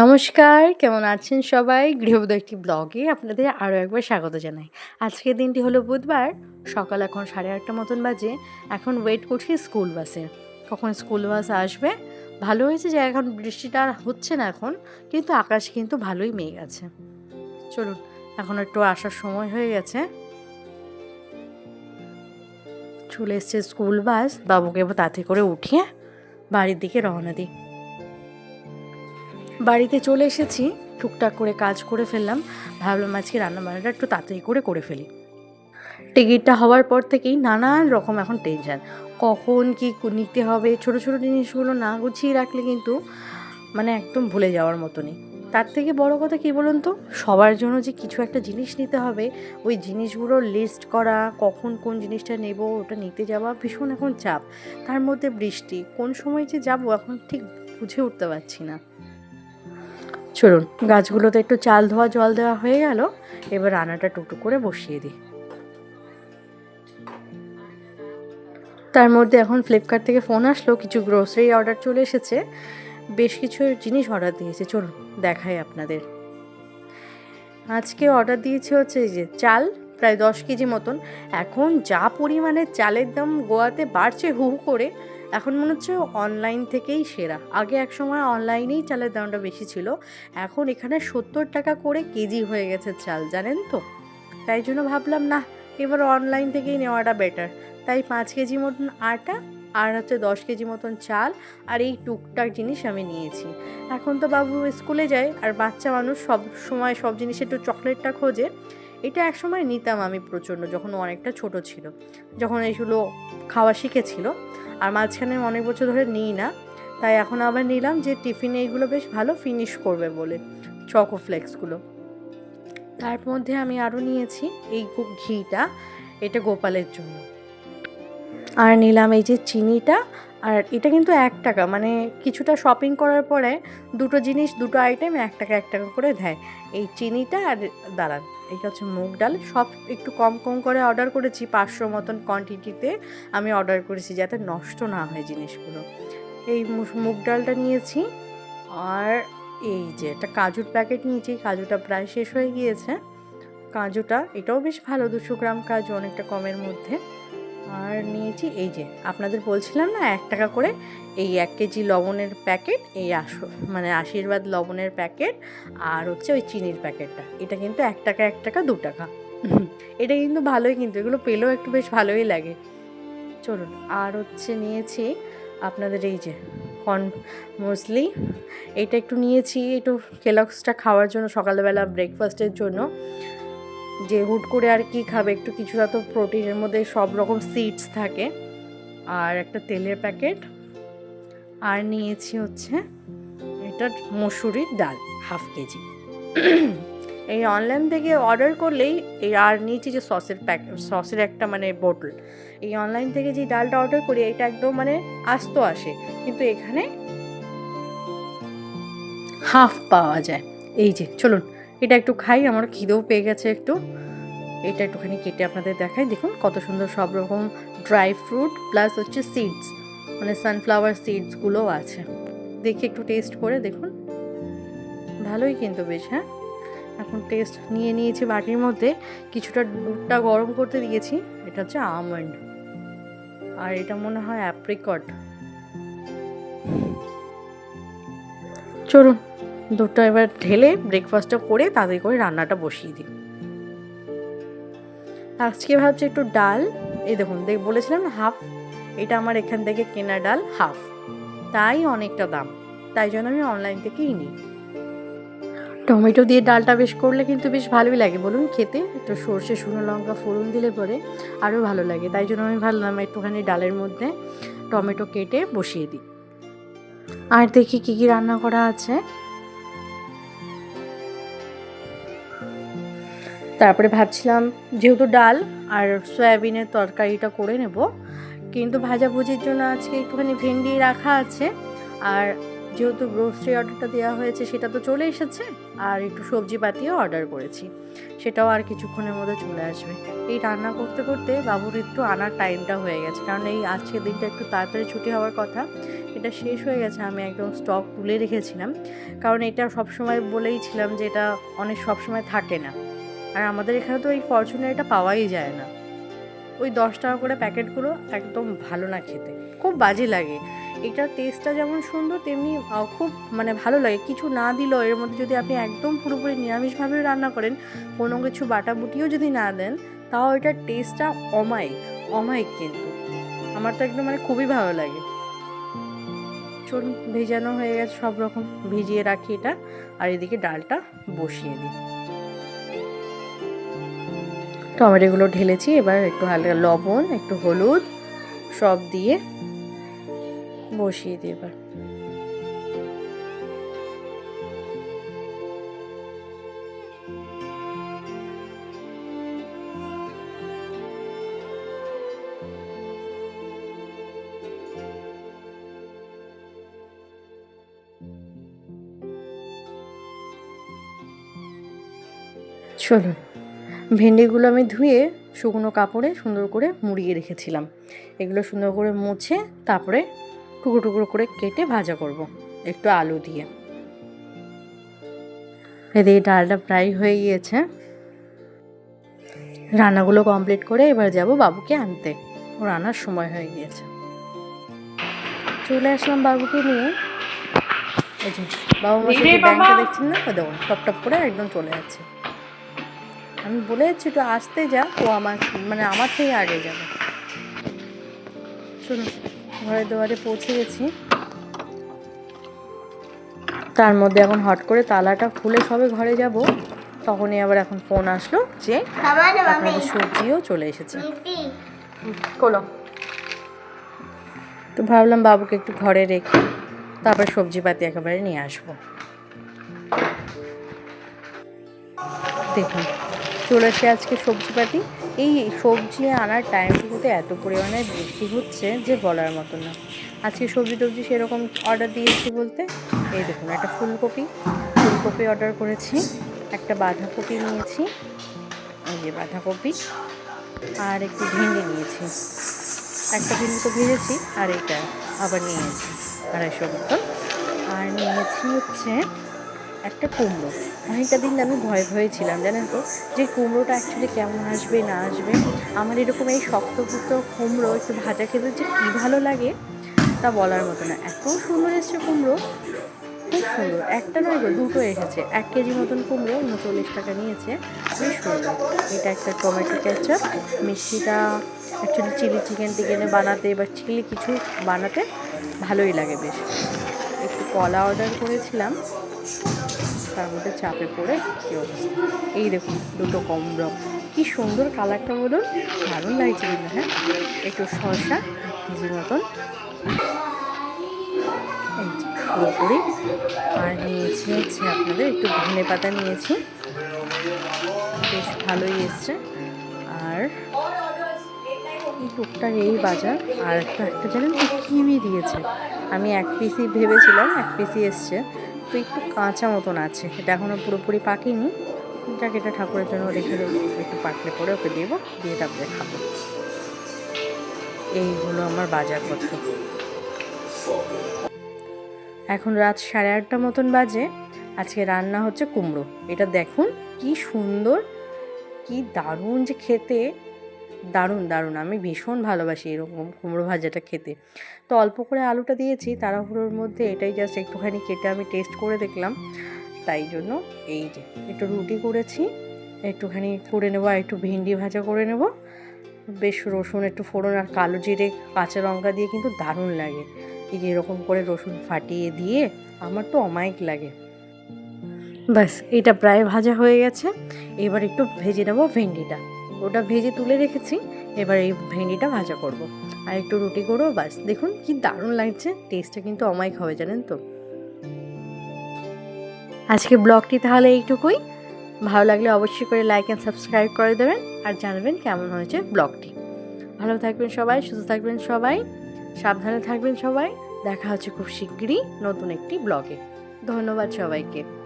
নমস্কার, কেমন আছেন সবাই? গৃহবধূ একটি ব্লগে আপনাদের আরও একবার স্বাগত জানাই। আজকের দিনটি হলো বুধবার, সকাল এখন সাড়ে আটটা মতন বাজে, এখন ওয়েট করছি স্কুল বাসে কখন স্কুল বাস আসবে? ভালো হয়েছে যে এখন বৃষ্টিটা হচ্ছে না এখন, কিন্তু আকাশ কিন্তু ভালোই মেঘ আছে। চলুন, এখন একটু আসার সময় হয়ে গেছে। চলে এসছে স্কুল বাস বাবুকে তাতে করে উঠিয়ে বাড়ির দিকে রওনা দিই। বাড়িতে চলে এসেছি, টুকটাক করে কাজ করে ফেললাম। ভাবলাম আজকে রান্নাবান্নাটা একটু তাড়াতাড়ি করে করে ফেলি। টিকিটটা হওয়ার পর থেকেই নানান রকম এখন টেনশান কখন কি নিতে হবে, ছোট ছোট জিনিসগুলো না গুছিয়ে রাখলে কিন্তু মানে একদম ভুলে যাওয়ার মতনই। তার থেকে বড় কথা কী বলুন তো? সবার জন্য যে কিছু একটা জিনিস নিতে হবে, ওই জিনিসগুলো লিস্ট করা, কখন কোন জিনিসটা নেব, ওটা নিতে যাওয়া ভীষণ এখন চাপ। তার মধ্যে বৃষ্টি, কোন সময় যে যাব এখন ঠিক বুঝে উঠতে পারছি না। চলুন, গাছগুলোতে একটু চাল ধোয়া, জল দেওয়া হয়ে গেল। এবার রান্নাটা টুকটুক করে বসিয়ে দিই। তার মধ্যে এখন ফ্লিপকার্ট থেকে ফোন আসলো, কিছু গ্রোসারি অর্ডার চলে এসেছে। বেশ কিছু জিনিস অর্ডার দিয়েছে, চলুন, দেখাই আপনাদের। আজকে অর্ডার দিয়েছে হচ্ছে যে চাল, প্রায় দশ কেজি মতন। এখন যা পরিমাণে চালের দাম গোয়াতে বাড়ছে হু করে এখন মনে হচ্ছে অনলাইন থেকেই সেরা। আগে এক সময় অনলাইনেই চালের দামটা বেশি ছিল। এখন এখানে সত্তর টাকা করে কেজি হয়ে গেছে চাল, জানেন তো? তাই জন্য ভাবলাম না এবার অনলাইন থেকেই নেওয়াটা বেটার তাই পাঁচ কেজি মতন আটা আর হচ্ছে দশ কেজি মতন চাল আর এই টুকটাক জিনিস আমি নিয়েছি। এখন তো বাবু স্কুলে যায় আর বাচ্চা মানুষ সব সময় সব জিনিস একটু চকলেটটা খোঁজে। এটা এক সময় নিতাম আমি প্রচণ্ড যখন অনেকটা ছোট ছিল। যখন এইগুলো খাওয়া শিখেছিল। আর মাঝখানে অনেক বছর ধরে নিই না। তাই এখন আবার নিলাম যে টিফিনে এইগুলো বেশ ভালো ফিনিশ করবে বলে চকো ফ্লেক্সগুলো তার মধ্যে আমি আরও নিয়েছি এই ঘিটা, এটা গোপালের জন্য। আর নিলাম এই যে চিনিটা আর এটা কিন্তু এক টাকা মানে কিছুটা শপিং করার পরে দুটো জিনিস, দুটো আইটেম এক টাকা এক টাকা করে দেয়। এই চিনিটা আর দাঁড়ান এটা হচ্ছে মুগ ডাল। সব একটু কম কম করে অর্ডার করেছি, পাঁচশো মতন কোয়ান্টিটিতে আমি অর্ডার করেছি যাতে নষ্ট না হয় জিনিসগুলো। এই মুগ ডালটা নিয়েছি। আর এই যে একটা কাজুর প্যাকেট নিয়েছি, কাজুটা প্রায় শেষ হয়ে গিয়েছে। কাজুটা, এটাও বেশ ভালো, দুশো গ্রাম কাজু অনেকটা কমের মধ্যে। আর নিয়েছি। এই যে, আপনাদের বলছিলাম না, এক টাকা করে এই এক কেজি লবণের প্যাকেট, এই আস মানে আশীর্বাদ লবণের প্যাকেট আর হচ্ছে ওই চিনির প্যাকেটটা। এটা কিন্তু এক টাকা এক টাকা, দু টাকা। এটা কিন্তু ভালোই কিন্তু, এগুলো পেলেও একটু বেশ ভালোই লাগে। চলুন, আর হচ্ছে নিয়েছি আপনাদের এই যে, কর্ন মুসলি। এটা একটু নিয়েছি, একটু কেলক্সটা খাওয়ার জন্য সকালবেলা ব্রেকফাস্টের জন্য। যে হুট করে আর কি খাবে, একটু কিছুটা তো প্রোটিনের মধ্যে সব রকম সিডস থাকে। আর একটা তেলের প্যাকেট। আর নিয়েছি হচ্ছে এটা মসুরির ডাল, হাফ কেজি। এই অনলাইন থেকে অর্ডার করলেই এই আর নিয়েছি যে সসের প্যাক সসের একটা মানে বোটল এই অনলাইন থেকে যে ডালটা অর্ডার করি, এটা একদম মানে আস্ত আসে। কিন্তু এখানে হাফ পাওয়া যায়। এই যে, চলুন। এটা একটু খাই, আমার খিদেও পেয়ে গেছে একটু। এটা একটুখানি কেটে আপনাদের দেখাই। দেখুন কত সুন্দর সব রকম ড্রাই ফ্রুট প্লাস হচ্ছে সিডস মানে সানফ্লাওয়ার সিডসগুলোও আছে। দেখি একটু টেস্ট করে দেখুন। ভালোই কিন্তু বেশ হ্যাঁ? এখন টেস্ট নিয়ে নিয়েছি বাটির মধ্যে। কিছুটা দুধটা গরম করতে দিয়েছি। এটা হচ্ছে আমন্ড আর এটা মনে হয় অ্যাপ্রিকট চলুন। দুধটা এবার ঢেলে ব্রেকফাস্টটা করে তাড়াতাড়ি করে রান্নাটা বসিয়ে দিই। আজকে ভাবছি একটু ডাল। এই দেখুন, দেখ, বলেছিলাম হাফ। এটা আমার এখান থেকে কেনা ডাল, হাফ। তাই অনেকটা দাম। তাই জন্য আমি অনলাইন থেকেই নিই। টমেটো দিয়ে ডালটা বেশ করলে কিন্তু বেশ ভালোই লাগে। বলুন, খেতে একটু সর্ষে, শুকনো লঙ্কা, ফোড়ন দিলে পরে আরও ভালো লাগে। তাই জন্য আমি ভাবলাম একটুখানি ডালের মধ্যে টমেটো কেটে বসিয়ে দিই। আর দেখি কী কী রান্না করা আছে। তারপরে ভাবছিলাম যেহেতু ডাল আর সয়াবিনের তরকারিটা করে নেব, কিন্তু ভাজাভুজির জন্য আজকে একটুখানি ভেন্ডি রাখা আছে। আর যেহেতু গ্রোসারি অর্ডারটা দেওয়া হয়েছে, সেটা তো চলে এসেছে। আর একটু সবজি পাতিও অর্ডার করেছি। সেটাও আর কিছুক্ষণের মধ্যে চলে আসবে। এই রান্না করতে করতে বাবুর একটু আনার টাইমটা হয়ে গেছে। কারণ এই আজকের দিনটা একটু তাড়াতাড়ি ছুটি হওয়ার কথা। এটা শেষ হয়ে গেছে, আমি একদম স্টক তুলে রেখেছিলাম। কারণ এটা সবসময় বলেই ছিলাম যে এটা অনেক সবসময় থাকে না। আর আমাদের এখানে তো এই ফরচুনের এটা পাওয়াই যায় না। ওই দশ টাকা করে প্যাকেটগুলো একদম ভালো না খেতে। খুব বাজে লাগে। এটার টেস্টটা যেমন সুন্দর, তেমনি খুব মানে ভালো লাগে। কিছু না দিলেও এর মধ্যে যদি আপনি একদম পুরোপুরি নিরামিষভাবে রান্না করেন, কোনো কিছু বাটাবুটিও যদি না দেন, তাও এটার টেস্টটা অমায়িক অমায়িক কিন্তু। আমার তো একদম মানে খুবই ভালো লাগে। চলুন ভেজানো হয়ে গেছে সব রকম। ভিজিয়ে রাখি এটা। আর এদিকে ডালটা বসিয়ে দিই। টমেটোগুলো ঢেলেছি এবার একটু হালকা লবণ একটু হলুদ সব দিয়ে বসিয়ে দিই এবার। চলুন। ভেন্ডিগুলো আমি ধুয়ে শুকনো কাপড়ে সুন্দর করে মুড়িয়ে রেখেছিলাম। এগুলো সুন্দর করে মুছে তারপরে টুকরো টুকরো করে কেটে ভাজা করব একটু আলু দিয়ে। এদিকে ডালটা প্রায় হয়ে গিয়েছে। রান্নাগুলো কমপ্লিট করে এবার যাব বাবুকে আনতে। ওর আনার সময় হয়ে গিয়েছে। চলে আসলাম বাবুকে নিয়ে। বাবু মাসে ব্যাংকে দেখছেন না? ও দেখুন টপ টপ করে একদম চলে যাচ্ছে। আমি বলে যাচ্ছি একটু আসতে যা ও আমার মানে আমার থেকে আগে যাবে। শুনুন ঘরে দুয়ারে পৌঁছে গেছি। তার মধ্যে এখন হট করে তালাটা খুলে সবে ঘরে যাব। তখনই আবার এখন ফোন আসলো যে আপনাদের সবজিও চলে এসেছে। কোলো তো ভাবলাম বাবুকে একটু ঘরে রেখে তারপর সবজিপাতি একেবারে নিয়ে আসব। দেখুন চলে আসে আজকে সবজিপাতি। এই সবজি আনার টাইমটুকুতে এত পরিমাণে বৃষ্টি হচ্ছে যে বলার মতো না। আজকে সবজি টবজি সেরকম অর্ডার দিয়েছি বলতে, এই দেখুন, একটা ফুলকপি। ফুলকপি অর্ডার করেছি, একটা বাঁধাকপি নিয়েছি, এই যে বাঁধাকপি, আর একটু ভেঙে নিয়েছি। একটা ভেঙে তো ভেজেছি, আর এটা আবার নিয়েছি, আড়াইশো মতন আর নিয়েছি হচ্ছে একটা কুমড়ো। অনেকটা দিন আমি ভয় ভয়ে ছিলাম, জানেন তো? যে কুমড়োটা অ্যাকচুয়ালি কেমন আসবে, না আসবে? আমার এরকম এই শক্তপুক্ত কুমড়ো একটু ভাজা খেতে যে কী ভালো লাগে, তা বলার মতো না। এত সুন্দর এসছে কুমড়ো, খুব সুন্দর। একটা নয় গো, দুটো এসেছে। এক কেজি মতন কুমড়ো, উনচল্লিশ টাকা নিয়েছে। বেশ সুন্দর। এটা একটা টমেটো ক্যাচাপ মিষ্টিটা অ্যাকচুয়ালি চিলি চিকেন টিকেনে বানাতে বা চিলি কিছু বানাতে ভালোই লাগে বেশ। একটু কলা অর্ডার করেছিলাম। তার মধ্যে চাপে পড়ে কী অবস্থা? এই দেখুন, দুটো কমড়ো কি সুন্দর কালারটা বলুন। দারুণ লাগছে কিন্তু হ্যাঁ? একটু শসা কেজির মতন। পুরোপুরি। আর নিয়েছি হচ্ছে আপনাদের একটু ধনে পাতা নিয়েছি। বেশ ভালোই এসছে। আর এই টুকটাক এই বাজার। আর একটা একটা জানেন কিমি দিয়েছে। আমি এক পিসি ভেবেছিলাম, এক পিসই এসছে। তো একটু কাঁচা মতন আছে। এটা এখনও পুরোপুরি পাকেনি। যাকে, এটা ঠাকুরের জন্য রেখে দেবো। একটু পাকলে পরে ওকে দেবো, দিয়ে তারপরে খাব। এই হলো আমার বাজারপত্র। এখন রাত সাড়ে আটটা মতন বাজে। আজকে রান্না হচ্ছে কুমড়ো। এটা দেখুন, কি সুন্দর, কি দারুণ যে খেতে। দারুণ দারুণ। আমি ভীষণ ভালোবাসি এরকম কুমড়ো ভাজাটা খেতে। তো অল্প করে আলুটা দিয়েছি, তাড়াহুড়োর মধ্যে এটাই জাস্ট একটুখানি কেটে আমি টেস্ট করে দেখলাম। তাই জন্য এই যে, একটু রুটি করেছি, একটুখানি করে নেব আর একটু ভেন্ডি ভাজা করে নেব। বেশ রসুন, একটু ফোড়ন আর কালো জিরে, কাঁচা লঙ্কা দিয়ে কিন্তু দারুণ লাগে। এই যে এরকম করে রসুন ফাটিয়ে দিয়ে আমার তো অমায়িক লাগে। ব্যাস, এটা প্রায় ভাজা হয়ে গেছে। এবার একটু ভেজে নেব ভেন্ডিটা। ওটা ভেজে তুলে রেখেছি। এবার এই ভেন্ডিটা ভাজা করব। আর একটু রুটি করব, বাস। দেখুন কি দারুণ লাগছে। টেস্টটা কিন্তু অমায়িক হবে, জানেন তো। আজকে ব্লগটি তাহলে এইটুকুই। ভালো লাগলে অবশ্যই করে লাইক অ্যান্ড সাবস্ক্রাইব করে দেবেন আর জানাবেন কেমন হয়েছে ব্লগটি। ভালো থাকবেন সবাই, সুস্থ থাকবেন সবাই, সাবধানে থাকবেন সবাই। দেখা হচ্ছে খুব শিগগিরই নতুন একটি ব্লগে। ধন্যবাদ সবাইকে।